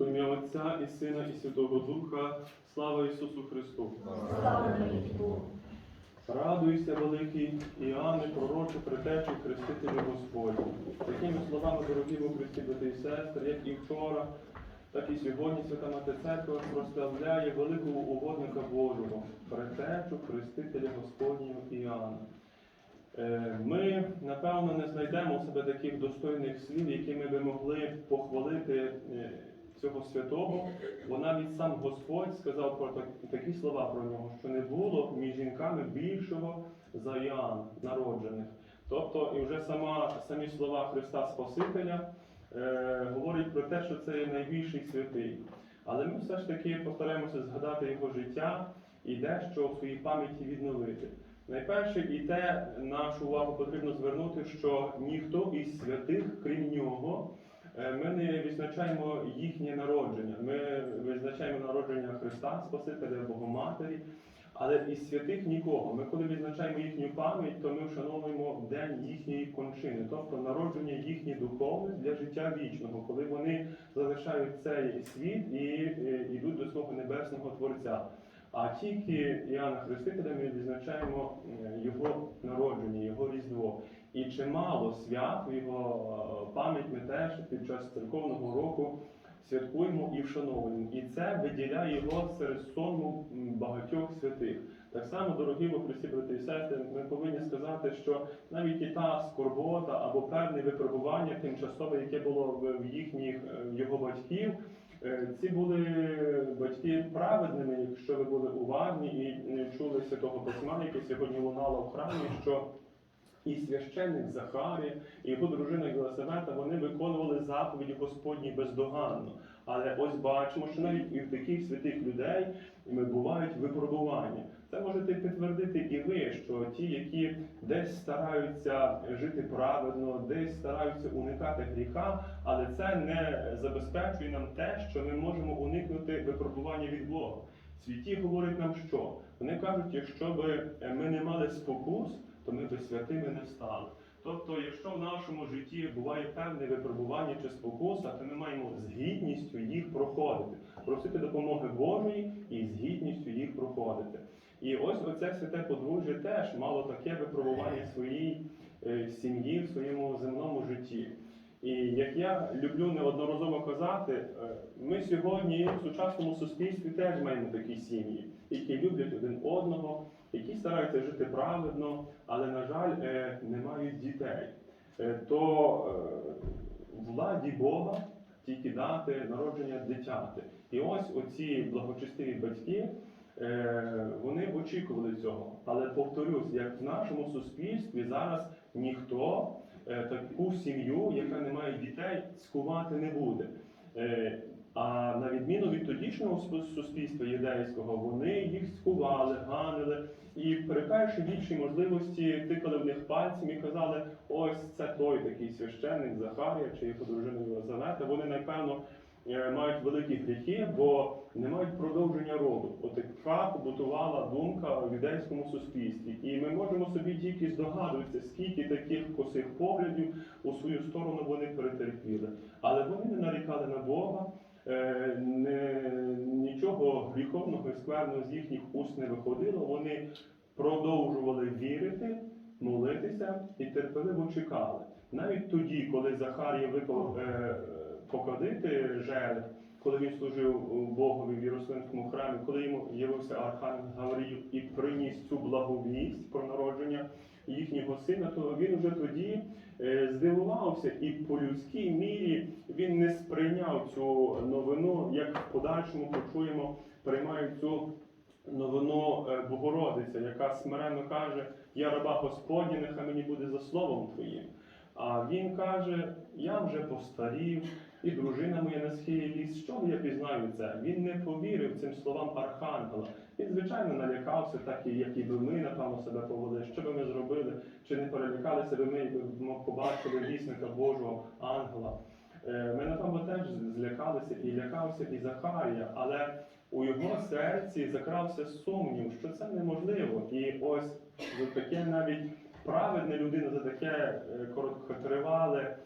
В ім'я Отця і Сина, і Святого Духа, слава Ісусу Христу! Радуйся, великий Іоанне, пророче, притечі, хрестителю Господню. Такими словами, дорогі в Христі, брати і сестри, як і вчора, так і сьогодні Свята Мати Церква прославляє великого угодника Божого, притечу, хрестителя Господнього Іоанна. Е, Ми, напевно, не знайдемо у себе таких достойних слів, якими би могли похвалити е, цього святого, бо навіть сам Господь сказав про так- такі слова про нього, що не було між жінками більшого за Іоанна, народжених. Тобто, і вже сама, самі слова Христа Спасителя е, говорять про те, що це є найбільший святий. Але ми все ж таки постараємося згадати його життя і дещо в своїй пам'яті відновити. Найперше, і те нашу увагу потрібно звернути, що ніхто із святих, крім нього, ми не відзначаємо їхнє народження. Ми відзначаємо народження Христа, Спасителя Богоматері, але із святих нікого. Ми коли відзначаємо їхню пам'ять, то ми вшановуємо день їхньої кончини, тобто народження їхнє духовне для життя вічного, коли вони залишають цей світ і е, йдуть до свого небесного Творця. А тільки Іоанна Хрестителя ми відзначаємо е, його народження, його різдво. І чимало свят в його е, пам'ять ми теж під час церковного року святкуємо і вшановуємо. І це виділяє його серед сonu багатьох святих. Так само, дорогі во Христі, брати і сестри, ми повинні сказати, що навіть і та скорбота або певне випробування тимчасове, яке було в їхніх е, в його батьків. Е, Ці були батьки праведними, якщо ви були уважні і чули святого письма, яке сьогодні лунало в храмі, що і священник Захарія, і його дружина Єлисавета, вони виконували заповіді Господні бездоганно. Але ось бачимо, що навіть і в таких святих людей бувають випробування. Це можете підтвердити і ви, що ті, які десь стараються жити праведно, десь стараються уникати гріха, але це не забезпечує нам те, що ми можемо уникнути випробування від Бога. Святі говорять нам, що вони кажуть, якщо би ми не мали спокус, то ми би святими не стали. Тобто, якщо в нашому житті буває певне випробування чи спокуса, то ми маємо з гідністю їх проходити, просити допомоги Божої і з гідністю їх проходити. І ось оце святе подружжя теж мало таке випробування своїй е, сім'ї, в своєму земному житті. І як я люблю неодноразово казати, е, ми сьогодні в сучасному суспільстві теж маємо такі сім'ї, які люблять один одного, які стараються жити праведно, але, на жаль, е, не мають дітей. Е, То е, владі Бога тільки дати народження дитяти. І ось оці благочестиві батьки. Вони очікували цього, але повторюсь, як в нашому суспільстві зараз ніхто таку сім'ю, яка не має дітей, скувати не буде. А на відміну від тодішнього су- суспільства єдейського, вони їх скували, ганили і, перекаючи більші можливості, тикали в них пальцем і казали: ось це той такий священник Захарія чи його дружина Єлизавета. Вони, напевно, е, мають великі гріхи, бо не мають продовження роду. От така побутувала думка в юдейському суспільстві. І ми можемо собі тільки здогадуватися, скільки таких косих поглядів у свою сторону вони перетерпіли. Але вони не нарікали на Бога, не, нічого гріховного і скверного з їхніх уст не виходило. Вони продовжували вірити, молитися і терпеливо чекали. Навіть тоді, коли Захарія випав е, покадити жереб, коли він служив Богові в Єрусалимському храмі, коли йому явився Архангел Гавриїл і приніс цю благовість про народження їхнього сина, то він вже тоді е, здивувався і по людській мірі він не сприйняв цю новину, як в подальшому почуємо, приймають цю новину е, Богородиця, яка смиренно каже: Я раба Господня, нехай мені буде за словом Твоїм. А він каже: Я вже постарів, і дружина моя на схилі ліс. Чого я пізнаю це? Він не повірив цим словам архангела. Він, звичайно, налякався, так і як і би ми, напевно, себе повели. Що би ми зробили? Чи не перелякалися би ми, якби побачили вісника Божого ангела? Е, Ми, напевно, теж злякалися і лякався і Захарія, але у його серці закрався сумнів, що це неможливо. І ось таке навіть праведна людина, за таке е, короткотривале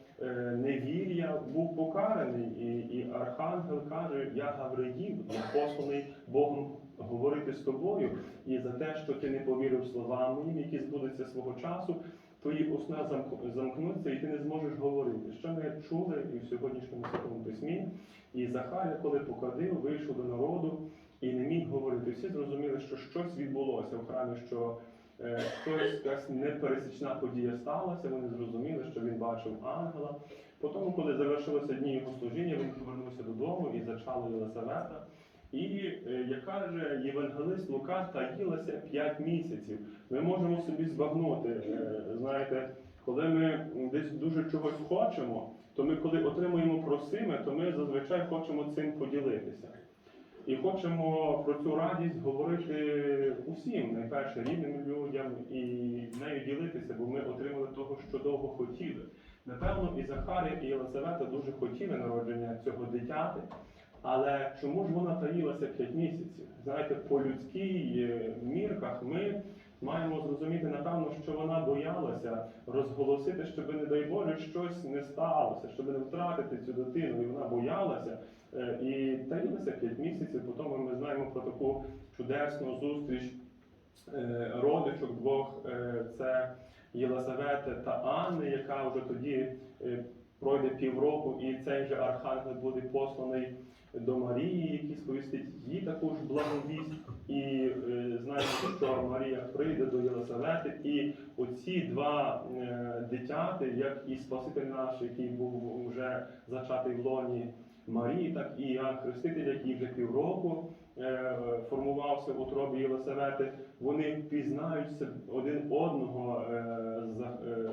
невір'я був покараний, і, і архангел каже, я Гавриїл, я посланий Богом говорити з тобою, і за те, що ти не повірив словам моїм, які збудуться свого часу, твої усна замк- замкнуться, і ти не зможеш говорити. Що ми чули і в сьогоднішньому святому письмі. І Захарія, коли покадив, вийшов до народу і не міг говорити. Всі зрозуміли, що щось відбулося в храмі, що е, щось якась непересічна подія сталася. Вони зрозуміли, що він бачив ангела. Потім, коли завершилися дні його служіння, він повернувся додому і зачало Єлисавета. І е, як каже євангелист Лука, таїлася 5 місяців. Ми можемо собі збагнути, е, знаєте, коли ми десь дуже чогось хочемо, то ми, коли отримуємо просиме, то ми зазвичай хочемо цим поділитися. І хочемо про цю радість говорити усім, найперше рідним людям, і нею ділитися, бо ми отримали того, що довго хотіли. Напевно, і Захарія, і Єлисавета дуже хотіли народження цього дитяти, але чому ж вона таїлася 5 місяців? Знаєте, по людській е, мірках ми маємо зрозуміти, напевно, що вона боялася розголосити, щоб, не дай Боже, щось не сталося, щоб не втратити цю дитину. І вона боялася і таїлася 5 місяців. Потім ми знаємо про таку чудесну зустріч е, родичок двох. е, Це Єлисавети та Анни, яка вже тоді е, пройде півроку, і цей же архангел буде посланий до Марії, який сповістить їй також благовість. І е, знаємо, що Марія прийде до Єлисавети, і оці два е, дитяти, як і Спаситель наш, який був вже зачатий в лоні Марії, так і Іоанн Хреститель, який вже півроку е, формувався в утробі Єлисавети, вони пізнаються один одного. е, е,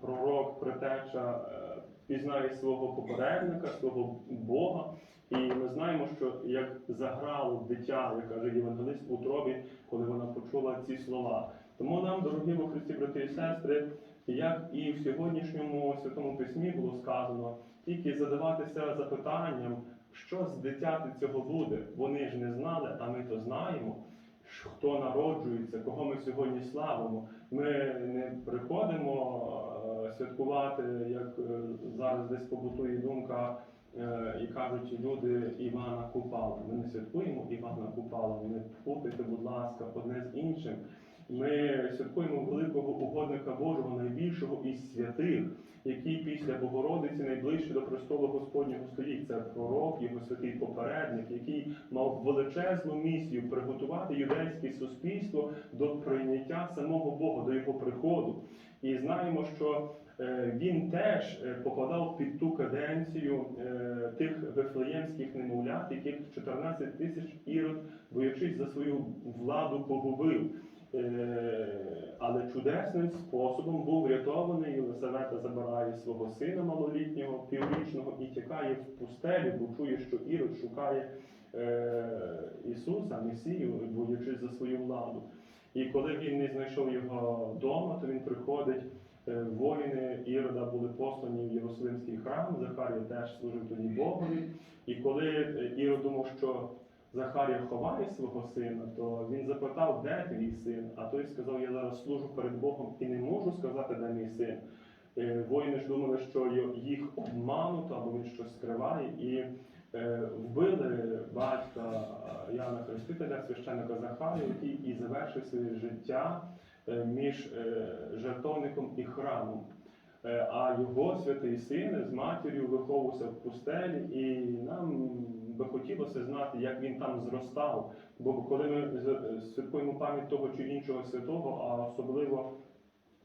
Пророк, предтеча е, пізнає свого попередника, свого Бога. І ми знаємо, що як заграло дитя, як каже євангелист в утробі, коли вона почула ці слова. Тому нам, дорогі во Христі, брати і сестри, як і в сьогоднішньому святому письмі було сказано, тільки задаватися запитанням, що з дитяти цього буде. Вони ж не знали, а ми то знаємо. Хто народжується, кого ми сьогодні славимо. Ми не приходимо е, святкувати, як е, зараз десь побутує думка, е, і кажуть люди Івана Купала. Ми не святкуємо Івана Купала, не путайте, будь ласка, одне з іншим. Ми святкуємо великого угодника Божого, найбільшого із святих, який після Богородиці найближче до престолу Господнього стоїть. Це пророк, його святий попередник, який мав величезну місію приготувати юдейське суспільство до прийняття самого Бога, до його приходу. І знаємо, що е, він теж е, попадав під ту каденцію е, тих вифлеємських немовлят, яких 14 тисяч ірод, боячись за свою владу, погубив. Е, Але чудесним способом був врятований Єлисавета забирає свого сина малолітнього, піврічного і тікає в пустелю, бо чує, що Ірод шукає е, Ісуса, Месію, боячись за свою владу. І коли він не знайшов його вдома, то він приходить. е, Воїни Ірода були послані в Єрусалимський храм. Захарія теж служив тоді Богові. І коли Ірод думав, що Захарія ховає свого сина, то він запитав, де твій син? А той сказав, я зараз служу перед Богом і не можу сказати, де мій син. Е, Воїни ж думали, що їх обмануто або він щось скриває, і е, вбили батька Яна Хрестителя, священника Захарія, який і завершив своє життя е, між е, жертовником і храмом. Е, А його святий син з матір'ю виховувався в пустелі, і нам би хотілося знати, як він там зростав. Бо коли ми святкуємо пам'ять того чи іншого святого, а особливо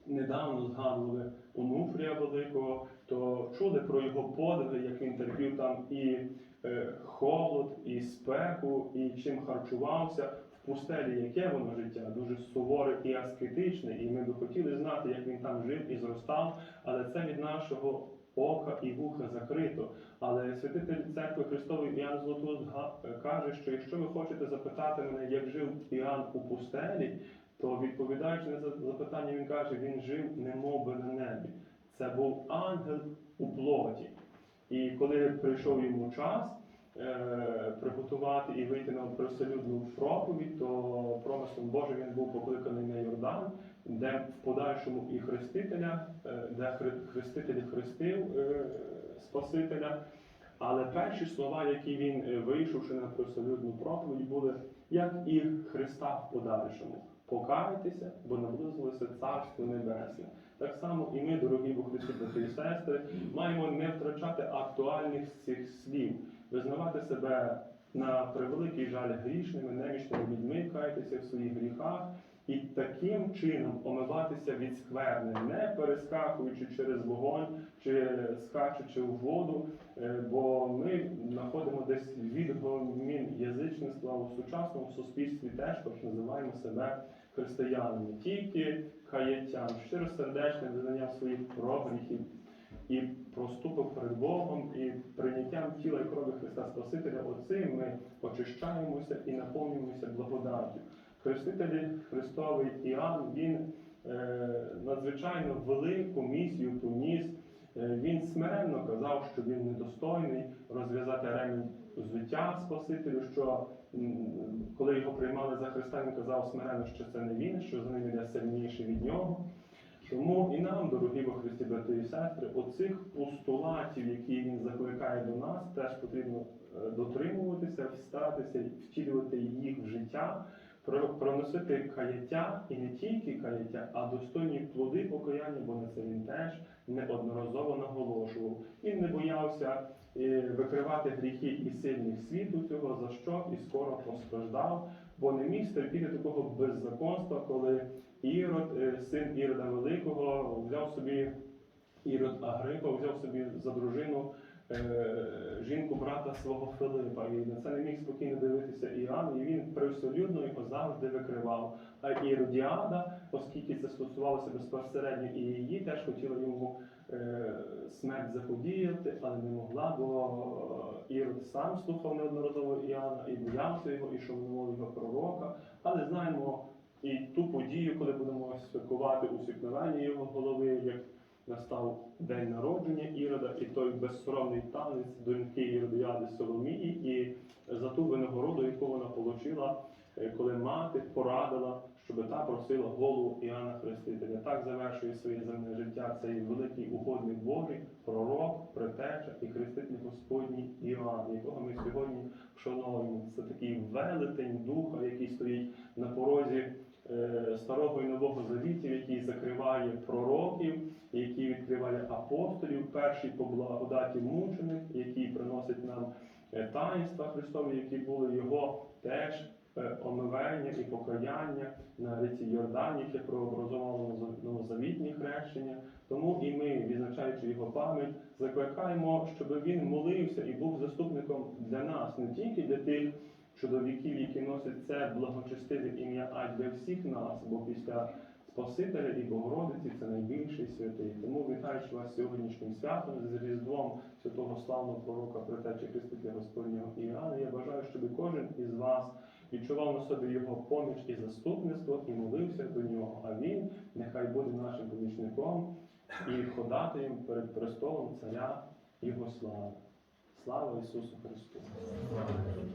недавно згадували Онуфрія Великого, то чули про його подвиги, як він терпів там і е, холод, і спеку, і чим харчувався. Пустелі яке воно життя, дуже суворе і аскетичне, і ми би хотіли знати, як він там жив і зростав, але це від нашого ока і вуха закрито. Але святитель церкви Христової Іоанн Златоуст каже, що якщо ви хочете запитати мене, як жив Іоанн у пустелі, то відповідаючи на запитання, він каже, він жив немов би на небі. Це був ангел у плоті. І коли прийшов йому час е, приготувати і вийти на привселюдну проповідь, то промислом Божим він був покликаний на Йордан, де в подальшому і хрестителя, е, де хреститель хрестив е, Спасителя. Але перші слова, які він е, вийшовши на присолюдну проповідь, були як і Христа в подальшому. Покайтеся, бо наблизилося Царство Небесне. Так само і ми, дорогі Христі, брати і сестри, маємо не втрачати актуальних цих слів, визнавати себе на превеликий жаль грішними, немічними людьми, кайтеся в своїх гріхах і таким чином омиватися від скверни, не перескакуючи через вогонь чи скачучи в воду, е, бо ми знаходимо десь відгомін язичництва у сучасному суспільстві теж, хоч називаємо себе християнами. Тільки каяттям, щиросердечним визнанням своїх прогріхів і проступок перед Богом, і прийняттям тіла і крові Христа Спасителя, оцим ми очищаємося і наповнюємося благодаттю. Хреститель Христовий Іоанн, він е, надзвичайно велику місію поніс. Е, Він смиренно казав, що він недостойний розв'язати ремінь взуття Спасителю, що коли його приймали за Христа, він казав смиренно, що це не він, що за ним іде сильніший від нього. Тому і нам, дорогі во Христі, брати і сестри, оцих постулатів, які він закликає до нас, теж потрібно е, дотримуватися, старатися втілювати їх в життя, проносити каяття і не тільки каяття, а достойні плоди покаяння, бо на це він теж неодноразово наголошував. Він не боявся е, викривати гріхи і сильних світу цього, за що і скоро постраждав, бо не міг стерпіти такого беззаконства, коли Ірод, е, син Ірода Великого, взяв собі Ірод Агрипа, взяв собі за дружину жінку брата свого Филипа. І на це не міг спокійно дивитися Іоанн, і він привселюдно його завжди викривав. А Іродіада, оскільки це стосувалося безпосередньо і її, теж хотіла йому е, смерть заподіяти, але не могла, бо Ірод сам слухав неодноразово Іоанна і боявся його, і шанував його пророка. Але знаємо і ту подію, коли будемо святкувати усікновення його голови, як настав день народження Ірода, і той безсоромний танець доньки Іродіади Соломії, і за ту винагороду, яку вона отримала, коли мати порадила, щоб та просила голову Іоанна Хрестителя. Так завершує своє земне життя цей великий угодник Божий, пророк, предтеча і хреститель Господній Іоанн, якого ми сьогодні вшановуємо. Це такий велетень духа, який стоїть на порозі е, старого і нового завітів, який закриває пророків, який відкриває апостолів, перший по благодаті мучених, який приносить нам е, таїнства Христові, які були його теж е, омивання і покаяння на ріці Йордані, яке прообразовало новоза- новозавітні хрещення. Тому і ми, відзначаючи його пам'ять, закликаємо, щоб він молився і був заступником для нас, не тільки для тих чоловіків, які носять це благочестиве ім'я, а для всіх нас, бо після Спасителя і Богородиці це найбільший святий. Тому вітаючи вас сьогоднішнім святом з Різдвом святого славного пророка Притечі Христителя Господнього Іоанна. Я бажаю, щоб кожен із вас відчував на собі його поміч і заступництво і молився до нього. А він нехай буде нашим помічником і ходатаєм перед престолом Царя Його слави. Слава Ісусу Христу!